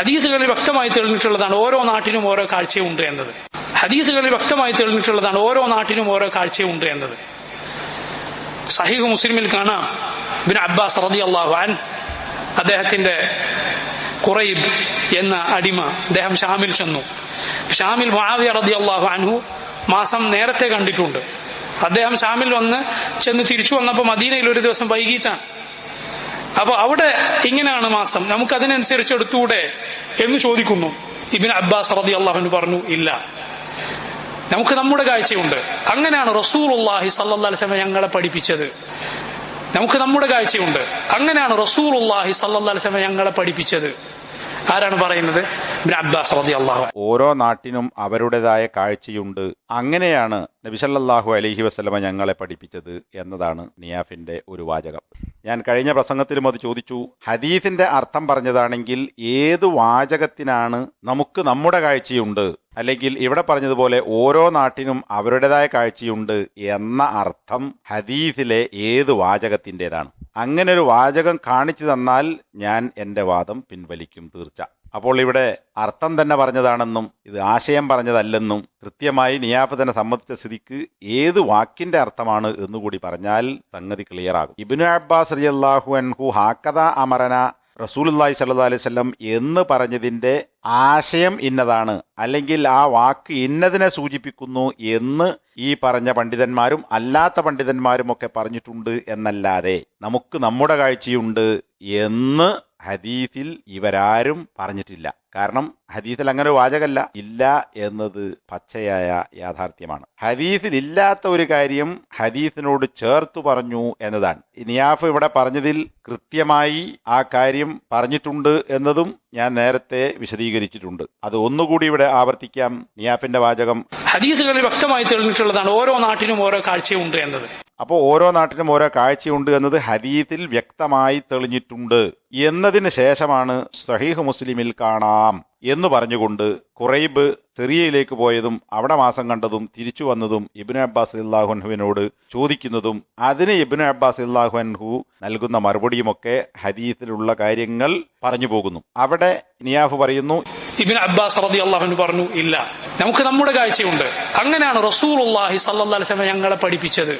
ഹദീസുകളിൽ വ്യക്തമായി തെളിഞ്ഞിട്ടുള്ളതാണ് ഓരോ നാട്ടിനും ഓരോ കാഴ്ചയുണ്ട് എന്നത്. ഹദീസുകളിൽ വ്യക്തമായി തെളിഞ്ഞിട്ടുള്ളതാണ് ഓരോ നാട്ടിനും ഓരോ കാഴ്ചയുണ്ട് എന്നത്. സഹീഹ് മുസ്ലിമിൽ കാണാം. ബിൻ അബ്ബാസ് റതി അള്ളാഹുൻ അദ്ദേഹത്തിന്റെ കുറൈബ് എന്ന അടിമ അദ്ദേഹം ഷാമിൽ ചെന്നു. ഷാമിൽ മുആവിയ റതി അള്ളാഹു മാസം നേരത്തെ കണ്ടിട്ടുണ്ട്. അദ്ദേഹം ഷാമിൽ വന്ന് ചെന്ന് തിരിച്ചു വന്നപ്പോൾ മദീനയിൽ ഒരു ദിവസം വൈകിട്ടാണ്. അപ്പൊ അവിടെ ഇങ്ങനെയാണ് മാസം. നമുക്ക് അതിനനുസരിച്ച് എടുത്തുകൂടെ? എന്ന് ചോദിക്കുന്നു. ഇബിൻ അബ്ബാസ് റതി അള്ളാഹുന് പറഞ്ഞു ഇല്ല. നമുക്ക് നമ്മുടെ കാഴ്ചയുണ്ട്. അങ്ങനെയാണ് റസൂൽ അള്ളാഹി സല്ലാസ്ലമ ഞങ്ങളെ പഠിപ്പിച്ചത്. നമുക്ക് നമ്മുടെ കാഴ്ചയുണ്ട്. അങ്ങനെയാണ് റസൂൽ അള്ളാഹി സല്ലാസ്ലമ ഞങ്ങളെ പഠിപ്പിച്ചത്. ആരാണ് പറയുന്നത്? അബ്ബാസ് ഓരോ നാട്ടിനും അവരുടേതായ കാഴ്ചയുണ്ട്. അങ്ങനെയാണ് നബിസല്ലാഹു അലഹി വസ്ലമ ഞങ്ങളെ പഠിപ്പിച്ചത് എന്നതാണ് നിയാഫിന്റെ ഒരു വാചകം. ഞാൻ കഴിഞ്ഞ പ്രസംഗത്തിലും അത് ചോദിച്ചു. ഹദീഫിന്റെ അർത്ഥം പറഞ്ഞതാണെങ്കിൽ ഏത് വാചകത്തിനാണ് നമുക്ക് നമ്മുടെ കാഴ്ചയുണ്ട്? അല്ലെങ്കിൽ ഇവിടെ പറഞ്ഞതുപോലെ ഓരോ നാട്ടിനും അവരുടേതായ കാഴ്ചയുണ്ട് എന്ന അർത്ഥം ഹദീഫിലെ ഏത് വാചകത്തിന്റെതാണ്? അങ്ങനെ ഒരു വാചകം കാണിച്ചു തന്നാൽ ഞാൻ എന്റെ വാദം പിൻവലിക്കും തീർച്ച. അപ്പോൾ ഇവിടെ അർത്ഥം തന്നെ പറഞ്ഞതാണെന്നും ഇത് ആശയം പറഞ്ഞതല്ലെന്നും കൃത്യമായി നിയാപതനെ സംബന്ധിച്ച സ്ഥിതിക്ക് ഏത് വാക്കിന്റെ അർത്ഥമാണ് എന്നുകൂടി പറഞ്ഞാൽ സംഗതി ക്ലിയറാകും ഇബിനു അബ്ബാസ് റിയല്ലാഹു അൻഹു ഹാക്കത അമറന റസൂലുല്ലാഹി സല്ലാ അലൈഹി വസല്ലം എന്ന് പറഞ്ഞതിന്റെ ആശയം ഇന്നതാണ്. അല്ലെങ്കിൽ ആ വാക്ക് ഇന്നതിനെ സൂചിപ്പിക്കുന്നു എന്ന് ഈ പറഞ്ഞ പണ്ഡിതന്മാരും അല്ലാത്ത പണ്ഡിതന്മാരും ഒക്കെ പറഞ്ഞിട്ടുണ്ട് എന്നല്ലാതെ നമുക്ക് നമ്മുടെ കാഴ്ചയുണ്ട് എന്ന് ഹദീഫിൽ ഇവരാരും പറഞ്ഞിട്ടില്ല. കാരണം ഹദീസിൽ അങ്ങനെ ഒരു വാചകമല്ല ഇല്ല എന്നത് പച്ചയായ യാഥാർത്ഥ്യമാണ്. ഹദീസിൽ ഇല്ലാത്ത ഒരു കാര്യം ഹദീസിനോട് ചേർത്തു പറഞ്ഞു എന്നതാണ്. നിയാഫ് ഇവിടെ പറഞ്ഞതിൽ കൃത്യമായി ആ കാര്യം പറഞ്ഞിട്ടുണ്ട് എന്നതും ഞാൻ നേരത്തെ വിശദീകരിച്ചിട്ടുണ്ട്. അത് ഒന്നുകൂടി ഇവിടെ ആവർത്തിക്കാം. നിയാഫിന്റെ വാചകം. ഹദീസുകളിൽ വ്യക്തമായി തെളിഞ്ഞിട്ടുള്ളതാണ് ഓരോ നാട്ടിനും ഓരോ കാഴ്ചയുണ്ട് എന്നത്. അപ്പോൾ ഓരോ നാട്ടിനും ഓരോ കാഴ്ചയുണ്ട് എന്നത് ഹദീസിൽ വ്യക്തമായി തെളിഞ്ഞിട്ടുണ്ട് എന്നതിന് ശേഷമാണ് സഹീഹ് മുസ്ലിമിൽ കാണാം. എന്ന് പറഞ്ഞുകൊണ്ട് കുറൈബ് സിറിയയിലേക്ക് പോയതും അവിടെ മാസം കണ്ടതും തിരിച്ചു വന്നതും ഇബിന് അബ്ബാസ് ഇല്ലാഹുൻഹുവിനോട് ചോദിക്കുന്നതും അതിന് ഇബിന് അബ്ബാസ് ഇല്ലാഹുൻഹു നൽകുന്ന മറുപടിയുമൊക്കെ ഹദീസിലുള്ള കാര്യങ്ങൾ പറഞ്ഞു പോകുന്നു. അവിടെ നിയാഫ് പറയുന്നു ഇബിൻ അബ്ബാസ് റതി പറഞ്ഞു ഇല്ല നമുക്ക് നമ്മുടെ കാഴ്ചയുണ്ട്. അങ്ങനെയാണ് റസൂൽ അള്ളാഹി സല്ലാസ്ലമ ഞങ്ങളെ പഠിപ്പിച്ചത്.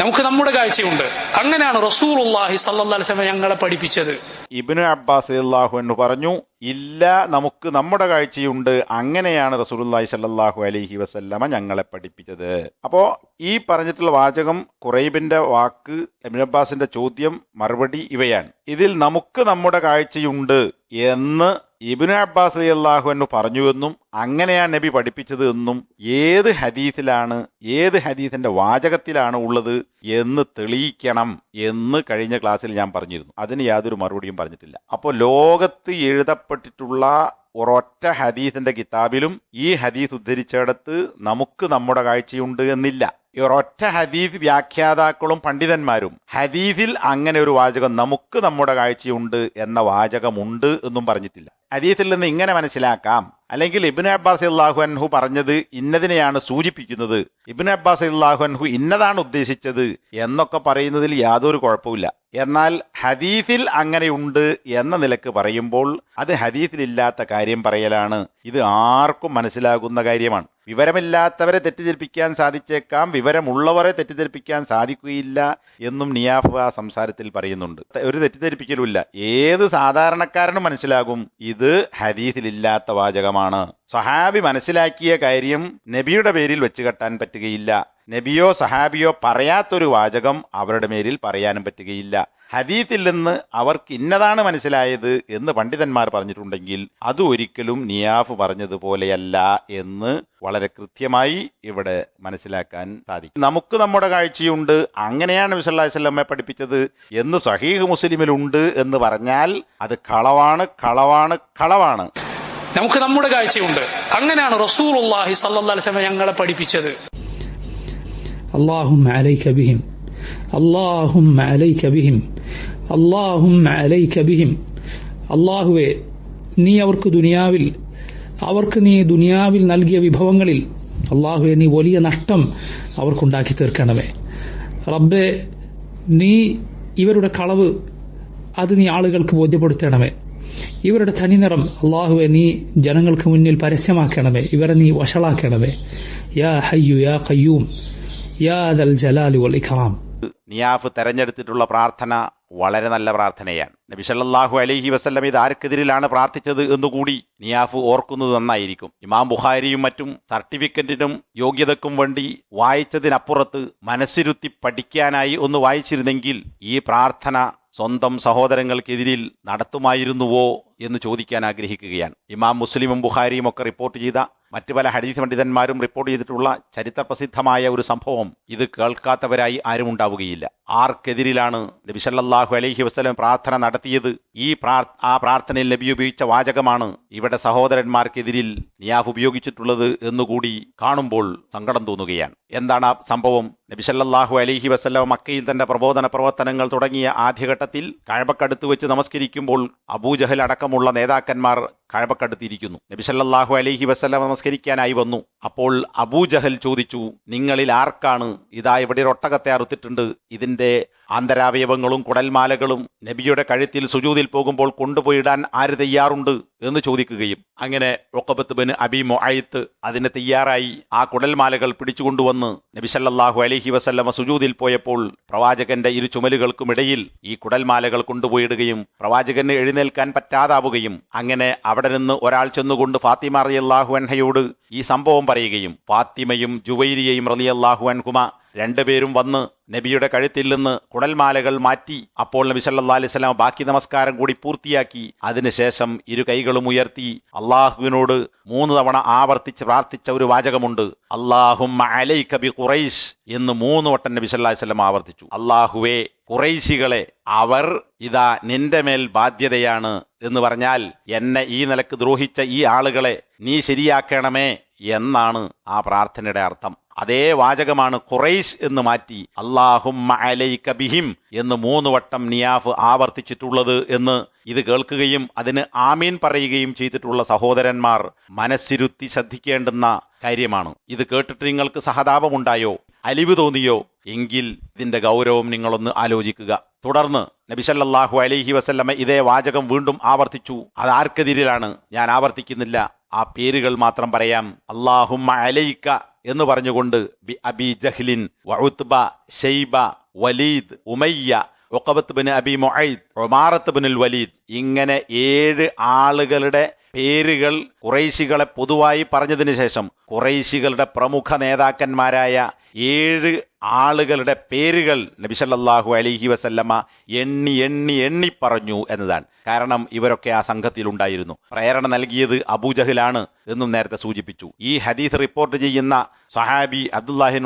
നമുക്ക് നമ്മുടെ കാഴ്ചയുണ്ട്. അങ്ങനെയാണ് റസൂൽ അള്ളാഹി സല്ലാസ്ലമ ഞങ്ങളെ പഠിപ്പിച്ചത്. ഇബിന് അബ്ബാസ് അള്ളാഹു എന്ന് പറഞ്ഞു ഇല്ല നമുക്ക് നമ്മുടെ കാഴ്ചയുണ്ട്. അങ്ങനെയാണ് റസൂലുള്ളാഹി സ്വല്ലല്ലാഹു അലൈഹി വസല്ലമ ഞങ്ങളെ പഠിപ്പിച്ചത്. അപ്പോൾ ഈ പറഞ്ഞിട്ടുള്ള വാചകം കുറൈബിന്റെ വാക്ക് ഇബ്നു അബ്ബാസിന്റെ ചോദ്യം മറുപടി ഇവയാണ്. ഇതിൽ നമുക്ക് നമ്മുടെ കാഴ്ചയുണ്ട്. എന്ന് ഇബിന് അബ്ബാസ് അള്ളാഹു എന്ന് പറഞ്ഞുവെന്നും അങ്ങനെയാണ് നബി പഠിപ്പിച്ചത് എന്നും ഏത് ഹദീസിലാണ് ഏത് ഹദീസിന്റെ വാചകത്തിലാണ് ഉള്ളത് എന്ന് തെളിയിക്കണം എന്ന് കഴിഞ്ഞ ക്ലാസ്സിൽ ഞാൻ പറഞ്ഞിരുന്നു. അതിന് യാതൊരു മറുപടിയും പറഞ്ഞിട്ടില്ല. അപ്പോൾ ലോകത്ത് എഴുതപ്പെട്ടിട്ടുള്ള ഒരൊറ്റ ഹദീസിന്റെ കിതാബിലും ഈ ഹദീസ് ഉദ്ധരിച്ചിടത്ത് നമുക്ക് നമ്മുടെ കാഴ്ചയുണ്ട് എന്നില്ല. ഈ ഒരൊറ്റ ഹദീസ് വ്യാഖ്യാതാക്കളും പണ്ഡിതന്മാരും ഹദീസിൽ അങ്ങനെ ഒരു വാചകം നമുക്ക് നമ്മുടെ കാഴ്ചയുണ്ട് എന്ന വാചകമുണ്ട് എന്നും പറഞ്ഞിട്ടില്ല. ഹദീസിൽ നിന്ന് ഇങ്ങനെ മനസ്സിലാക്കാം. അല്ലെങ്കിൽ ഇബിൻ അബ്ബാസ് അള്ളാഹു അൻഹു പറഞ്ഞത് ഇന്നതിനെയാണ് സൂചിപ്പിക്കുന്നത്. ഇബിൻ അബ്ബാസ് അള്ളാഹു അൻഹു ഇന്നതാണ് ഉദ്ദേശിച്ചത് എന്നൊക്കെ പറയുന്നതിൽ യാതൊരു കുഴപ്പമില്ല എന്നാൽ ഹദീഫിൽ അങ്ങനെയുണ്ട് എന്ന നിലയ്ക്ക് പറയുമ്പോൾ അത് ഹദീഫിലില്ലാത്ത കാര്യം പറയലാണ്. ഇത് ആർക്കും മനസ്സിലാകുന്ന കാര്യമാണ്. വിവരമില്ലാത്തവരെ തെറ്റിദ്ധരിപ്പിക്കാൻ സാധിച്ചേക്കാം. വിവരമുള്ളവരെ തെറ്റിദ്ധരിപ്പിക്കാൻ സാധിക്കുകയില്ല എന്നും നിയാഫ് ആ സംസാരത്തിൽ പറയുന്നുണ്ട്. ഒരു തെറ്റിദ്ധരിപ്പിക്കലുമില്ല. ഏത് സാധാരണക്കാരനും മനസ്സിലാകും ഇത് ഹദീസിലില്ലാത്ത വാചകമാണ്. സഹാബി മനസ്സിലാക്കിയ കാര്യം നബിയുടെ പേരിൽ വെച്ച് കെട്ടാൻ പറ്റുകയില്ല. നബിയോ സഹാബിയോ പറയാത്തൊരു വാചകം അവരുടെ മേലിൽ പറയാനും പറ്റുകയില്ല. ഹദീത്തിൽ നിന്ന് അവർക്ക് ഇന്നതാണ് മനസ്സിലായത് എന്ന് പണ്ഡിതന്മാർ പറഞ്ഞിട്ടുണ്ടെങ്കിൽ അത് ഒരിക്കലും നിയാഫ് പറഞ്ഞതുപോലെയല്ല എന്ന് വളരെ കൃത്യമായി ഇവിടെ മനസ്സിലാക്കാൻ സാധിക്കും. നമുക്ക് നമ്മുടെ കാഴ്ചയുണ്ട്. അങ്ങനെയാണ് വിസല്ലാസ്വല്ലമ്മെ പഠിപ്പിച്ചത് എന്ന് സഹീഹ് മുസ്ലിമിലുണ്ട് എന്ന് പറഞ്ഞാൽ അത് കളവാണ് കളവാണ് കളവാണ്. നമുക്ക് നമ്മുടെ കാഴ്ചയുണ്ട്. അങ്ങനെയാണ് റസൂൽ ഞങ്ങളെ പഠിപ്പിച്ചത്. അള്ളാഹും അള്ളാഹും അലൈക്ക ബിഹിം. അള്ളാഹും അലൈക്ക ബിഹിം. അള്ളാഹുവെ നീ അവർക്ക് ദുനിയാവിൽ അവർക്ക് നീ ദുനിയാവിൽ നൽകിയ വിഭവങ്ങളിൽ അള്ളാഹുവെ നീ വലിയ നഷ്ടം അവർക്കുണ്ടാക്കി തീർക്കണമേ. റബ്ബെ നീ ഇവരുടെ കളവ് അത് നീ ആളുകൾക്ക് ബോധ്യപ്പെടുത്തണമേ. ഇവരുടെ തനിനിറം അള്ളാഹുവെ നീ ജനങ്ങൾക്ക് മുന്നിൽ പരസ്യമാക്കണമേ. ഇവരെ നീ വഷളാക്കണമേ. യാ ഹയ്യു യാ കയ്യൂം യാ ദൽ ജലാലു വൽ നിയാഫ് തെരഞ്ഞെടുത്തിട്ടുള്ള പ്രാർത്ഥന വളരെ നല്ല പ്രാർത്ഥനയാണ്. നബി സല്ലല്ലാഹു അലൈഹി വസല്ലം ഇത് ആർക്കെതിരിലാണ് പ്രാർത്ഥിച്ചത് എന്നുകൂടി നിയാഫ് ഓർക്കുന്നത് നന്നായിരിക്കും. ഇമാം ബുഹാരിയും മറ്റും സർട്ടിഫിക്കറ്റിനും യോഗ്യതക്കും വേണ്ടി വായിച്ചതിനപ്പുറത്ത് മനസ്സിരുത്തി പഠിക്കാനായി ഒന്ന് വായിച്ചിരുന്നെങ്കിൽ ഈ പ്രാർത്ഥന സ്വന്തം സഹോദരങ്ങൾക്കെതിരിൽ നടത്തുമായിരുന്നുവോ എന്ന് ചോദിക്കാൻ ആഗ്രഹിക്കുകയാണ്. ഇമാം മുസ്ലിമും ബുഹാരിയും ഒക്കെ റിപ്പോർട്ട് ചെയ്ത മറ്റു പല ഹദീസ് പണ്ഡിതന്മാരും റിപ്പോർട്ട് ചെയ്തിട്ടുള്ള ചരിത്രപ്രസിദ്ധമായ ഒരു സംഭവം. ഇത് കേൾക്കാത്തവരായി ആരും ഉണ്ടാവുകയില്ല. ആർക്കെതിരിലാണ് നബി സല്ലല്ലാഹു അലൈഹി വസല്ലം പ്രാർത്ഥന നടത്തിയത്? ഈ ആ പ്രാർത്ഥനയിൽ നബി ഉപയോഗിച്ച വാചകമാണ് ഇവിടെ സഹോദരന്മാർക്കെതിരിൽ നിയാഫ് ഉപയോഗിച്ചിട്ടുള്ളത് എന്നുകൂടി കാണുമ്പോൾ സങ്കടം തോന്നുകയാണ്. എന്താണ് ആ സംഭവം? നബി സല്ലല്ലാഹു അലൈഹി വസല്ലം മക്കയിൽ തന്റെ പ്രബോധന പ്രവർത്തനങ്ങൾ തുടങ്ങിയ ആദ്യഘട്ടത്തിൽ കഴബക്കടുത്ത് വെച്ച് നമസ്കരിക്കുമ്പോൾ അബൂജഹൽ അടക്കമുള്ള നേതാക്കന്മാർ കഴബക്കടുത്തിരിക്കുന്നു നബിസല്ലാഹു അലഹി വസല്ലം നമസ്കരിക്കാനായി വന്നു. അപ്പോൾ അബൂജഹൽ ചോദിച്ചു നിങ്ങളിൽ ആർക്കാണ് ഇതാ ഇവിടെ ഒട്ടകത്തെ അറുത്തിട്ടുണ്ട്? ഇതിന്റെ ആന്തരാവയവങ്ങളും കുടൽമാലകളും നബിയുടെ കഴുത്തിൽ സുജൂതിൽ പോകുമ്പോൾ കൊണ്ടുപോയിടാൻ ആര് തയ്യാറുണ്ട്? എന്ന് ചോദിക്കുകയും അങ്ങനെ ഒക്കബത്ത് ബിൻ അബി മൊഴയത്ത് അതിന് തയ്യാറായി ആ കുടൽമാലകൾ പിടിച്ചുകൊണ്ടുവന്ന് നബിസല്ലാഹു അലഹി വസല്ലമ സുജൂതിൽ പോയപ്പോൾ പ്രവാചകന്റെ ഇരു ചുമലുകൾക്കുമിടയിൽ ഈ കുടൽമാലകൾ കൊണ്ടുപോയിടുകയും പ്രവാചകന് എഴുന്നേൽക്കാൻ പറ്റാതാവുകയും അങ്ങനെ അവിടെ നിന്ന് ഒരാൾ ചെന്നുകൊണ്ട് ഫാത്തിമ റളിയല്ലാഹു അൻഹയോട് ഈ സംഭവം പറയുകയും ഫാത്തിമയും ജുവൈരിയയും റളിയല്ലാഹു അൻഹുമ രണ്ടുപേരും വന്ന് നബിയുടെ കഴുത്തിൽ നിന്ന് കുടൽമാലകൾ മാറ്റി അപ്പോൾ നബി സല്ലാ അലൈഹി വസല്ലം ബാക്കി നമസ്കാരം കൂടി പൂർത്തിയാക്കി. അതിനുശേഷം ഇരു കൈകളും ഉയർത്തി അള്ളാഹുവിനോട് മൂന്ന് തവണ ആവർത്തിച്ച് പ്രാർത്ഥിച്ച ഒരു വാചകമുണ്ട്. അള്ളാഹും അലൈക കബി ഖുറൈഷ് എന്ന് മൂന്ന് വട്ടം നബി സല്ലാ വസല്ലം ആവർത്തിച്ചു. അള്ളാഹുവേ കുറൈശികളെ അവർ ഇതാ നിന്റെ മേൽ ബാധ്യതയാണ് എന്ന് പറഞ്ഞാൽ എന്നെ ഈ നിലയ്ക്ക് ദ്രോഹിച്ച ഈ ആളുകളെ നീ ശരിയാക്കണമേ എന്നാണ് ആ പ്രാർത്ഥനയുടെ അർത്ഥം. അതേ വാചകമാണ് ഖുറൈശ് എന്ന് മാറ്റി. അള്ളാഹും അലൈക ബിഹിം എന്ന് മൂന്ന് വട്ടം നിയാഫ് ആവർത്തിച്ചിട്ടുള്ളത് എന്ന് ഇത് കേൾക്കുകയും അതിന് ആമീൻ പറയുകയും ചെയ്തിട്ടുള്ള സഹോദരന്മാർ മനസ്സിരുത്തി ശ്രദ്ധിക്കേണ്ടുന്ന കാര്യമാണ്. ഇത് കേട്ടിട്ട് നിങ്ങൾക്ക് സഹതാപമുണ്ടായോ? അലിവ് തോന്നിയോ? എങ്കിൽ ഇതിന്റെ ഗൗരവം നിങ്ങളൊന്ന് ആലോചിക്കുക. തുടർന്ന് നബിസല്ലാഹു അലൈഹി വസല്ലമ ഇതേ വാചകം വീണ്ടും ആവർത്തിച്ചു. അത് ആർക്കെതിരിലാണ്? ഞാൻ ആവർത്തിക്കുന്നില്ല. ആ പേരുകൾ മാത്രം പറയാം. അള്ളാഹുമ്മ അലൈക്ക എന്ന് പറഞ്ഞുകൊണ്ട് ബി അബി ജഹ്ലിൻ വഉത്ബ ഷെയ്ബ വലീദ് ഉമയ്യ ഒക്കബത്ത് ബിൻ അബി മൊഹൈദ് ഒമാറത്ത് ബിനുൽ വലീദ് ഇങ്ങനെ ഏഴ് ആളുകളുടെ പേരുകൾ കുറൈശികളെ പൊതുവായി പറഞ്ഞതിന് ശേഷം കുറൈശികളുടെ പ്രമുഖ നേതാക്കന്മാരായ ഏഴ് ആളുകളുടെ പേരുകൾ നബിസല്ലാഹു അലിഹി വസല്ലമ്മ എണ്ണി എണ്ണി എണ്ണി പറഞ്ഞു എന്നതാണ്. കാരണം ഇവരൊക്കെ ആ സംഘത്തിലുണ്ടായിരുന്നു പ്രേരണ നൽകിയത് അബൂജഹിലാണ് എന്നും നേരത്തെ സൂചിപ്പിച്ചു. ഈ ഹദീസ് റിപ്പോർട്ട് ചെയ്യുന്ന സഹാബി അബ്ദുല്ലാഹിൻ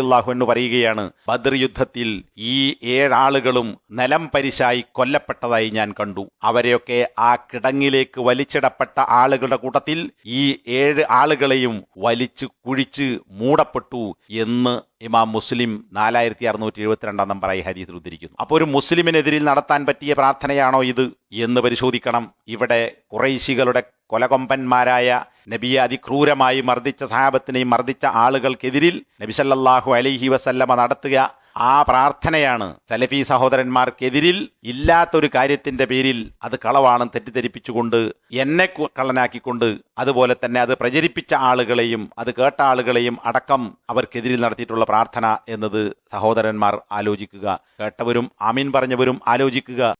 അള്ളാഹു എന്ന് പറയുകയാണ് ബദർ യുദ്ധത്തിൽ ഈ ഏഴാളുകളും നിലം പരിശായി കൊല്ലപ്പെട്ടതായി ഞാൻ കണ്ടു. അവരെയൊക്കെ ആ കിടങ്ങിലേക്ക് വലിച്ചിടപ്പെട്ട ആളുകളുടെ കൂട്ടത്തിൽ ഈ ഏഴ് ആളുകളെയും വലിച്ചു കുഴിച്ച് മൂടപ്പെട്ടു എന്ന് ഇമാം മുസ്ലിം നാലായിരത്തി അറുന്നൂറ്റി എഴുപത്തിരണ്ടാം നമ്പറായി ഹരീസിൽ ഉദ്ധരിക്കുന്നു. അപ്പോൾ ഒരു മുസ്ലിമിനെതിരിൽ നടത്താൻ പറ്റിയ പ്രാർത്ഥനയാണോ ഇത് എന്ന് പരിശോധിക്കണം. ഇവിടെ കുറൈശികളുടെ കൊലകൊമ്പന്മാരായ നബിയെ അതിക്രൂരമായി മർദ്ദിച്ച സഹാബത്തിനെയും മർദ്ദിച്ച ആളുകൾക്കെതിരിൽ നബിസല്ലാഹു അലൈഹി വസല്ലമ നടത്തുക ആ പ്രാർത്ഥനയാണ് സലഫി സഹോദരന്മാർക്കെതിരിൽ ഇല്ലാത്തൊരു കാര്യത്തിന്റെ പേരിൽ അത് കളവാണെന്ന് തെറ്റിദ്ധരിപ്പിച്ചുകൊണ്ട് എന്നെ കള്ളനാക്കിക്കൊണ്ട് അതുപോലെ തന്നെ അത് പ്രചരിപ്പിച്ച ആളുകളെയും അത് കേട്ട ആളുകളെയും അടക്കം അവർക്കെതിരിൽ നടത്തിയിട്ടുള്ള പ്രാർത്ഥന എന്നത് സഹോദരന്മാർ ആലോചിക്കുക. കേട്ടവരും ആമീൻ പറഞ്ഞവരും ആലോചിക്കുക.